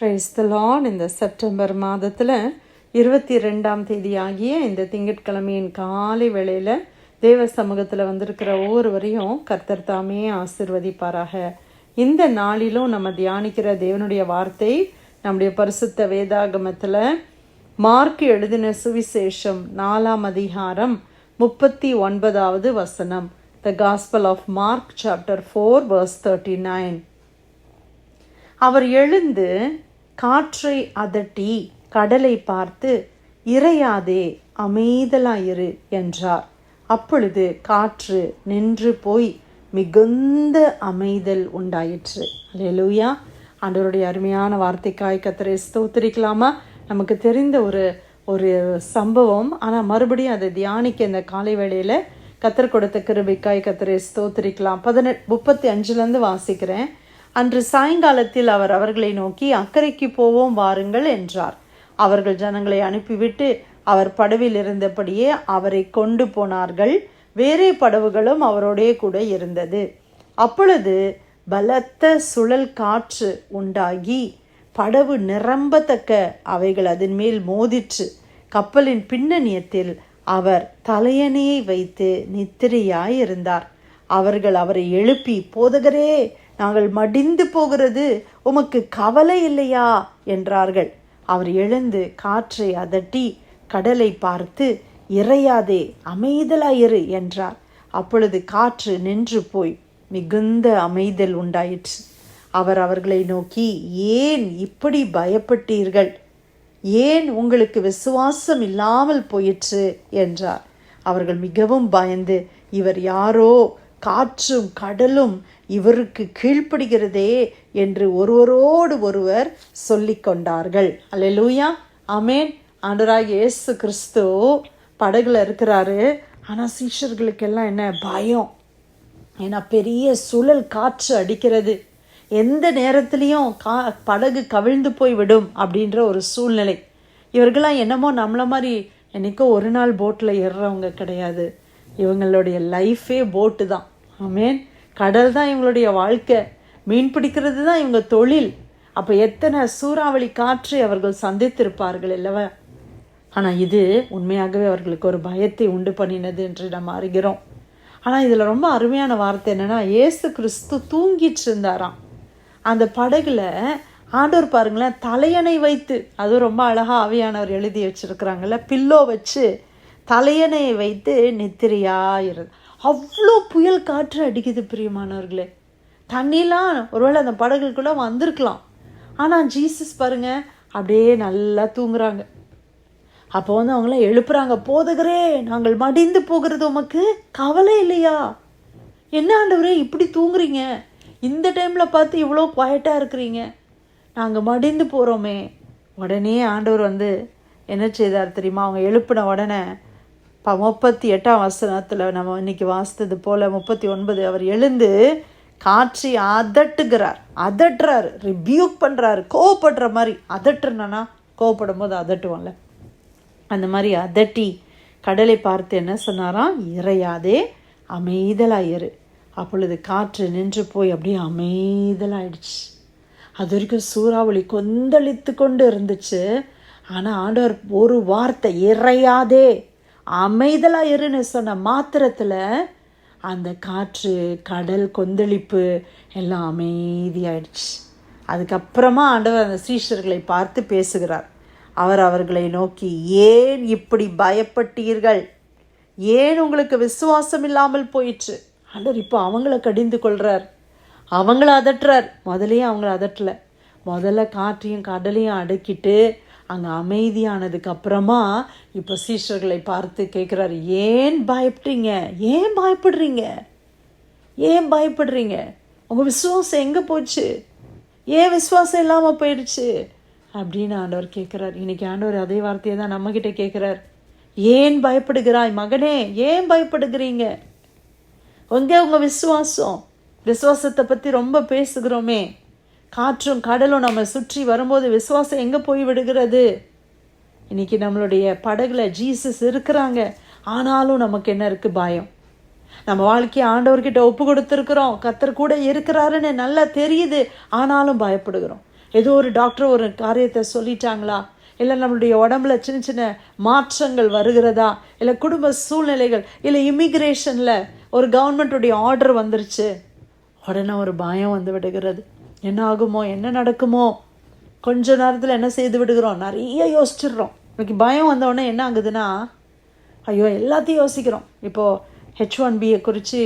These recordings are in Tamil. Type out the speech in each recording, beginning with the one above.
கிரைஸ்தலான் இந்த செப்டம்பர் மாதத்தில் இருபத்தி ரெண்டாம் தேதி ஆகிய இந்த திங்கட்கிழமையின் காலை வேளையில் தேவ சமூகத்தில் வந்திருக்கிற ஒவ்வொருவரையும் கர்த்தர் தாமே ஆசிர்வதிப்பாராக. இந்த நாளிலும் நம்ம தியானிக்கிற தேவனுடைய வார்த்தை நம்முடைய பரிசுத்த வேதாகமத்தில் மார்க் எழுதின சுவிசேஷம் நாலாம் அதிகாரம் முப்பத்தி ஒன்பதாவது வசனம். The gospel of Mark chapter four verse thirty nine அவர் எழுந்து காற்றை அதட்டி கடலை பார்த்து இறையாதே அமைதலாயிரு என்றார். அப்பொழுது காற்று நின்று போய் மிகுந்த அமைதல் உண்டாயிற்று. லெலுயா ஆண்டவருடைய அருமையான வார்த்தைக்காய் கத்தரை ஸ்தோத்திரிக்கலாமா? நமக்கு தெரிந்த ஒரு ஒரு சம்பவம். ஆனால் மறுபடியும் அதை தியானிக்க இந்த காலை வேளையில் கத்தர் கொடுத்த கிருபிக்காய் கத்தரை ஸ்தோத்திரிக்கலாம். பதினெட் முப்பத்தி அஞ்சுலேருந்து வாசிக்கிறேன். அன்று சாயங்காலத்தில் அவர் அவர்களை நோக்கி அக்கறைக்கு போவோம் வாருங்கள் என்றார். அவர்கள் ஜனங்களை அனுப்பிவிட்டு அவர் படவில் இருந்தபடியே அவரை கொண்டு போனார்கள். வேறே படவுகளும் அவரோடே கூட இருந்தது. அப்பொழுது பலத்த சுழல் காற்று உண்டாகி படவு நிரம்பத்தக்க அவைகள் அதன் மேல் மோதிற்று. கப்பலின் பின்னணியத்தில் அவர் தலையணையை வைத்து நித்திரையாயிருந்தார் அவர்கள் அவரை எழுப்பி போதகரே நாங்கள் மடிந்து போகிறது உமக்கு கவலை இல்லையா? என்றார்கள். அவர் எழுந்து காற்றை அதட்டி கடலை பார்த்து இறையாதே அமைதலாயிரு என்றார். அப்பொழுது காற்று நின்று போய் மிகுந்த அமைதல் உண்டாயிற்று. அவர் அவர்களை நோக்கி ஏன் இப்படி பயப்பட்டீர்கள்? ஏன் உங்களுக்கு விசுவாசம் இல்லாமல் போயிற்று? என்றார். அவர்கள் மிகவும் பயந்து இவர் யாரோ? காற்றும் கடலும் இவருக்கு கீழ்ப்படுகிறதே என்று ஒருவரோடு ஒருவர் சொல்லி கொண்டார்கள். அல்லேலூயா. அமேன் ஆண்டராக இயேசு கிறிஸ்து படகுல இருக்கிறாரு. ஆனால் சீஷர்களுக்கெல்லாம் என்ன? பயம். ஏன்னா பெரிய சுழல் காற்று அடிக்கிறது. எந்த நேரத்துலையும் கா படகு கவிழ்ந்து போய் விடும் அப்படின்ற ஒரு சூழ்நிலை. இவர்களாம் என்னமோ நம்மளை மாதிரி என்றைக்கோ ஒரு நாள் போட்டில் ஏறுறவங்க கிடையாது. இவங்களுடைய லைஃபே போட்டு தான். ஆமேன். கடல் தான் இவங்களுடைய வாழ்க்கை. மீன் பிடிக்கிறது தான் இவங்க தொழில். அப்போ எத்தனை சூறாவளி காற்றை அவர்கள் சந்தித்திருப்பார்கள் இல்லவா? ஆனால் இது உண்மையாகவே அவர்களுக்கு ஒரு பயத்தை உண்டு பண்ணினது என்று நம்ம அறிகிறோம். ஆனால் இதில் ரொம்ப அருமையான வார்த்தை என்னென்னா ஏசு கிறிஸ்து தூங்கிட்டு இருந்தாராம் அந்த படகுல ஆண்டோர் பாருங்களேன் தலையணை வைத்து அதுவும் ரொம்ப அழகாக ஆவியானவர் எழுதி வச்சுருக்குறாங்கல்ல பில்லோ வச்சு தலையணையை வைத்து நித்திரையாக இரு அவ்வளோ புயல் காற்று அடிக்குது பிரியமானவர்களே. தண்ணிலாம் ஒருவேளை அந்த படகுக்குள்ளே வந்திருக்கலாம். ஆனால் ஜீசஸ் பாருங்க அப்படியே நல்லா தூங்குறாங்க. அப்போ வந்து அவங்களாம் எழுப்புறாங்க போதகரே நாங்கள் மடிந்து போகிறது உமக்கு கவலை இல்லையா? என்ன ஆண்டவரே இப்படி தூங்குறீங்க? இந்த டைமில் பார்த்து இவ்வளோ குவாய்ட்டாக இருக்கிறீங்க. நாங்கள் மடிந்து போகிறோமே உடனே ஆண்டவர் வந்து என்ன செய்தார் தெரியுமா? அவங்க எழுப்பின உடனே இப்போ முப்பத்தி எட்டாம் வசனத்தில் நம்ம இன்னைக்கு வாசித்தது போல் முப்பத்தி ஒன்பது அவர் எழுந்து காற்றி அதட்டுகிறார். அதட்டுறாரு. ரிபியூக் பண்ணுறாரு கோவப்படுற மாதிரி. அதட்டுனா கோவப்படும் போது அதட்டுவோம்ல. அந்த மாதிரி அதட்டி கடலை பார்த்து என்ன சொன்னாராம்? இறையாதே அமைதலாயிரு. அப்பொழுது காற்று நின்று போய் அப்படியே அமைதலாயிடுச்சு. அது வரைக்கும் சூறாவளி கொந்தளித்து கொண்டு இருந்துச்சு. ஆனால் ஆண்டவர் ஒரு வார்த்தை இறையாதே அமைதலாக இருன்னு சொன்ன மாத்திரத்தில் அந்த காற்று கடல் கொந்தளிப்பு எல்லாம் அமைதியாயிடுச்சு. அதுக்கப்புறமா ஆண்டவர் அந்த சீஷர்களை பார்த்து பேசுகிறார். அவர் அவர்களை நோக்கி ஏன் இப்படி பயப்பட்டீர்கள்? ஏன் உங்களுக்கு விசுவாசம் இல்லாமல் போயிற்று? ஆண்டவர் இப்போ அவங்கள கடிந்து கொள்கிறார் அவங்கள அதட்டுறார். முதலையும் அவங்கள அதட்டலை. முதல்ல காற்றையும் கடலையும் அடக்கிட்டு அங்கே அமைதியானதுக்கு அப்புறமா இப்போ சீஷர்களை பார்த்து கேட்குறாரு ஏன் பயப்படுறீங்க ஏன் பயப்படுறீங்க? ஏன் பயப்படுறீங்க? உங்கள் விசுவாசம் எங்கே போச்சு? ஏன் விசுவாசம் இல்லாமல் போயிடுச்சு? அப்படின்னு ஆண்டவர் கேட்குறார் இன்னைக்கு ஆண்டவர் அதே வார்த்தையை தான் நம்மக்கிட்ட கேட்குறார் ஏன் பயப்படுகிறாய் மகனே? ஏன் பயப்படுகிறீங்க? உங்க உங்கள் விசுவாசம்? விசுவாசத்தை பற்றி ரொம்ப பேசுகிறோமே. காற்றும் கடலும் நம்ம சுற்றி வரும்போது விசுவாசம் எங்கே போய் விடுகிறது? இன்னைக்கு நம்மளுடைய படகுல ஜீசஸ் இருக்கிறாங்க. ஆனாலும் நமக்கு என்ன இருக்குது பயம். நம்ம வாழ்க்கையை ஆண்டவர்கிட்ட ஒப்பு கொடுத்துருக்குறோம். கத்தர் கூட இருக்கிறாருன்னு நல்லா தெரியுது. ஆனாலும் பயப்படுகிறோம். ஏதோ ஒரு டாக்டர் ஒரு காரியத்தை சொல்லிட்டாங்களா? இல்லை நம்மளுடைய உடம்புல சின்ன சின்ன மாற்றங்கள் வருகிறதா? இல்லை குடும்ப சூழ்நிலைகள் இல்லை இமிக்ரேஷனில் ஒரு கவர்மெண்ட்டுடைய ஆர்டர் வந்துருச்சு. உடனே ஒரு பயம் வந்து விடுகிறது. என்ன ஆகுமோ என்ன நடக்குமோ கொஞ்ச நேரத்தில் என்ன செய்து விடுகிறோம் நிறைய யோசிச்சிடுறோம். இன்னைக்கு பயம் வந்த என்ன ஆகுதுன்னா ஐயோ எல்லாத்தையும் யோசிக்கிறோம். இப்போது ஹெச் ஒன் பியை குறித்து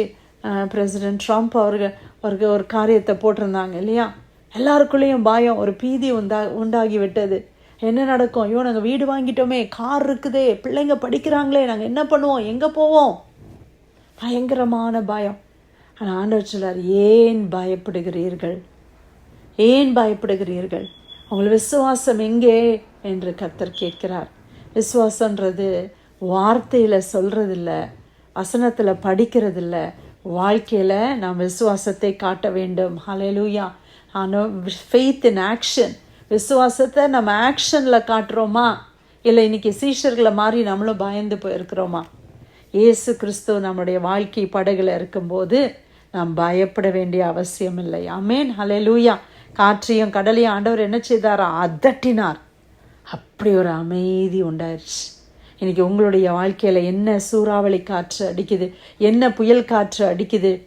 பிரசிடென்ட் ட்ரம்ப் அவர்கள் அவருக்கு ஒரு காரியத்தை போட்டிருந்தாங்க இல்லையா? எல்லாருக்குள்ளேயும் பயம் ஒரு பீதி உண்டா உண்டாகி விட்டது என்ன நடக்கும்? ஐயோ நாங்கள் வீடு வாங்கிட்டோமே கார் இருக்குதே பிள்ளைங்க படிக்கிறாங்களே நாங்கள் என்ன பண்ணுவோம் எங்கே போவோம்? பயங்கரமான பயம். ஆனால் ஆண்டவர் சொல்லார் ஏன் பயப்படுகிறீர்கள்? ஏன் பயப்படுகிறீர்கள்? உங்கள் விசுவாசம் எங்கே? என்று கர்த்தர் கேட்கிறார். விசுவாசன்றது வார்த்தையில் சொல்கிறதில்ல வசனத்தில் படிக்கிறதில்ல வாழ்க்கையில் நாம் விசுவாசத்தை காட்ட வேண்டும். ஹலெலூயா ஆனால் ஃபெய்த் இன் ஆக்ஷன் விசுவாசத்தை நம்ம ஆக்ஷனில் காட்டுறோமா? இல்லை இன்றைக்கி சீஷர்களை மாதிரி நம்மளும் பயந்து போயிருக்கிறோமா? இயேசு கிறிஸ்து நம்முடைய வாழ்க்கை படகுல இருக்கும்போது நாம் பயப்பட வேண்டிய அவசியம் இல்லை. அமேன் ஹலெலூயா காற்றையும் கடலையும் ஆண்டவர் என்ன செய்தாரா? அதட்டினார். அப்படி ஒரு அமைதி உண்டாயிருச்சு. இன்னைக்கு உங்களுடைய வாழ்க்கையில் என்ன சூறாவளி காற்று அடிக்குது? என்ன புயல் காற்று அடிக்குது?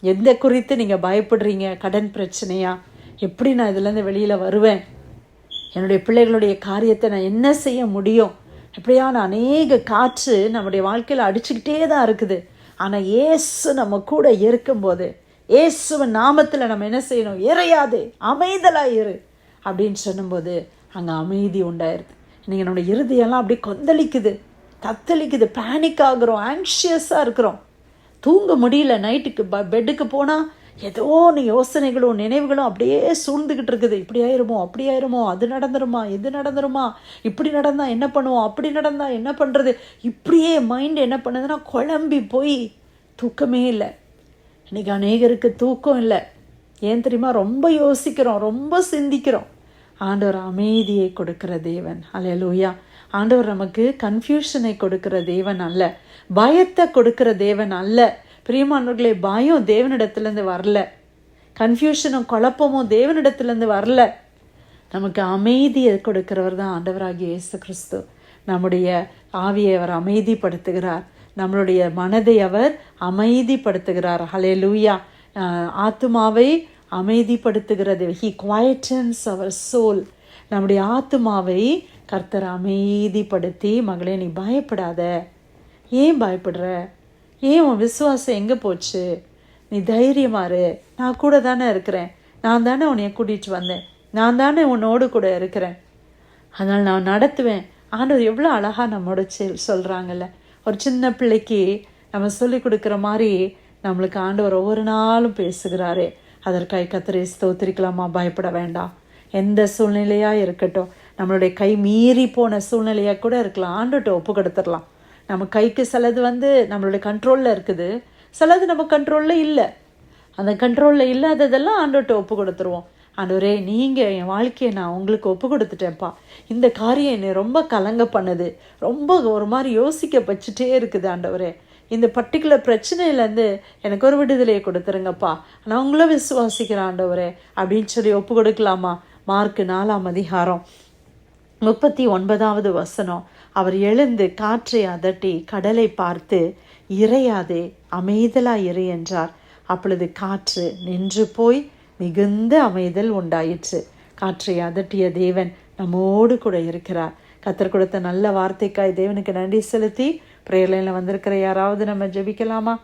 எந்த குறித்து நீங்கள் பயப்படுறீங்க? கடன் பிரச்சனையா? எப்படி நான் இதுலேருந்து வெளியில் வருவேன்? என்னுடைய பிள்ளைகளுடைய காரியத்தை நான் என்ன செய்ய முடியும்? இப்படியான அநேக காற்று நம்முடைய வாழ்க்கையில் அடிச்சுக்கிட்டே தான் இருக்குது. ஆனால் ஏசு நம்ம கூட இருக்கும்போது இயேசுவன் நாமத்தில் நம்ம என்ன செய்யணும்? இறையாதே அமைதலாக இரு. அப்படின்னு சொல்லும்போது அங்கே அமைதி உண்டாயிருது. இன்றைக்கி என்னோடய இறுதியெல்லாம் அப்படியே கொந்தளிக்குது. தத்தளிக்குது. பேனிக் ஆகுறோம். ஆங்ஷியஸாக இருக்கிறோம். தூங்க முடியல நைட்டுக்கு. ப பெட்டுக்கு போனால் ஏதோ ஒன்று யோசனைகளும் நினைவுகளும் அப்படியே சூழ்ந்துக்கிட்டு இருக்குது. இப்படி ஆயிருமோ? அப்படி ஆயிருமோ? அது நடந்துருமா? இது நடந்துருமா? இப்படி நடந்தால் என்ன பண்ணுவோம்? அப்படி நடந்தால் என்ன பண்ணுறது இப்படியே மைண்ட் என்ன பண்ணுதுன்னா குழம்பி போய் தூக்கமே இல்லை. இன்றைக்கி அநேகருக்கு தூக்கம் இல்லை. ஏன் தெரியுமா? ரொம்ப யோசிக்கிறோம் ரொம்ப சிந்திக்கிறோம். ஆண்டவர் அமைதியை கொடுக்கிற தேவன். அலையலூயா ஆண்டவர் நமக்கு கன்ஃபியூஷனை கொடுக்கிற தேவன் அல்ல. பயத்தை கொடுக்கிற தேவன் அல்ல. பிரியமானவர்களே பயம் தேவனிடத்துலேருந்து வரல. கன்ஃபியூஷனும் குழப்பமும் தேவனிடத்துலேருந்து வரல. நமக்கு அமைதியை கொடுக்கிறவர் தான் ஆண்டவராகிய இயேசு கிறிஸ்து. நம்முடைய ஆவியை அவர் அமைதிப்படுத்துகிறார். நம்மளுடைய மனதை அவர் அமைதிப்படுத்துகிறார். ஹலே லூயா ஆத்மாவை அமைதிப்படுத்துகிறது. ஹி குவாய்டன்ஸ் அவர் சோல் நம்முடைய ஆத்மாவை கர்த்தர் அமைதிப்படுத்தி மகளே நீ பயப்படாத. ஏன் பயப்படுற? ஏன் உன் விசுவாசம் எங்கே போச்சு? நீ தைரியமாரு நான் கூட தானே இருக்கிறேன். நான் தானே உன்னை கூட்டிகிட்டு வந்தேன். நான் தானே உன்னோடு கூட இருக்கிறேன். அதனால் நான் நடத்துவேன். ஆண்டவர் எவ்வளோ அழகாக நம்மோட செல் சொல்கிறாங்கல்ல ஒரு சின்ன பிள்ளைக்கு நம்ம சொல்லி கொடுக்குற மாதிரி நம்மளுக்கு ஆண்டவர் ஒவ்வொரு நாளும் பேசுகிறாரே. அதற்காக கத்திரை ஸ்தோத்திரிக்கலாமா? பயப்பட வேண்டாம். எந்த சூழ்நிலையாக இருக்கட்டும். நம்மளுடைய கை மீறி போன சூழ்நிலையாக கூட இருக்கலாம். ஆண்டுகிட்ட ஒப்பு கொடுத்துடலாம் நம்ம கைக்கு சிலது வந்து நம்மளுடைய கண்ட்ரோலில் இருக்குது. சிலது நம்ம கண்ட்ரோலில் இல்லை. அந்த கண்ட்ரோலில் இல்லாததெல்லாம் ஆண்டுகிட்ட ஒப்பு கொடுத்துருவோம் ஆண்டவரே நீங்கள் என் வாழ்க்கையை நான் உங்களுக்கு ஒப்பு கொடுத்துட்டேன்ப்பா. இந்த காரியம் என்னை ரொம்ப கலங்க பண்ணுது. ரொம்ப ஒரு மாதிரி யோசிக்க வச்சுட்டே இருக்குது ஆண்டவரே. இந்த பர்டிகுலர் பிரச்சனையிலேருந்து எனக்கு ஒரு விடுதலையை கொடுத்துருங்கப்பா. நான் உங்களும் விசுவாசிக்கிறேன் ஆண்டவரே அப்படின்னு சொல்லி ஒப்பு கொடுக்கலாமா? மார்க்கு நாலாம் அதிகாரம் முப்பத்தி ஒன்பதாவது வசனம். அவர் எழுந்து காற்றை அதட்டி கடலை பார்த்து இறையாதே அமைதலா இரு என்றார். அப்பொழுது காற்று நின்று போய் மிகுந்த அமைதல் உண்டாயிற்று. காற்றை அதட்டிய தேவன் நம்மோடு கூட இருக்கிறார். கத்தர் கொடுத்த நல்ல வார்த்தைக்காய் தேவனுக்கு நன்றி செலுத்தி பிரேயர்லைனில் வந்திருக்கிற யாராவது நம்ம ஜெபிக்கலாமா?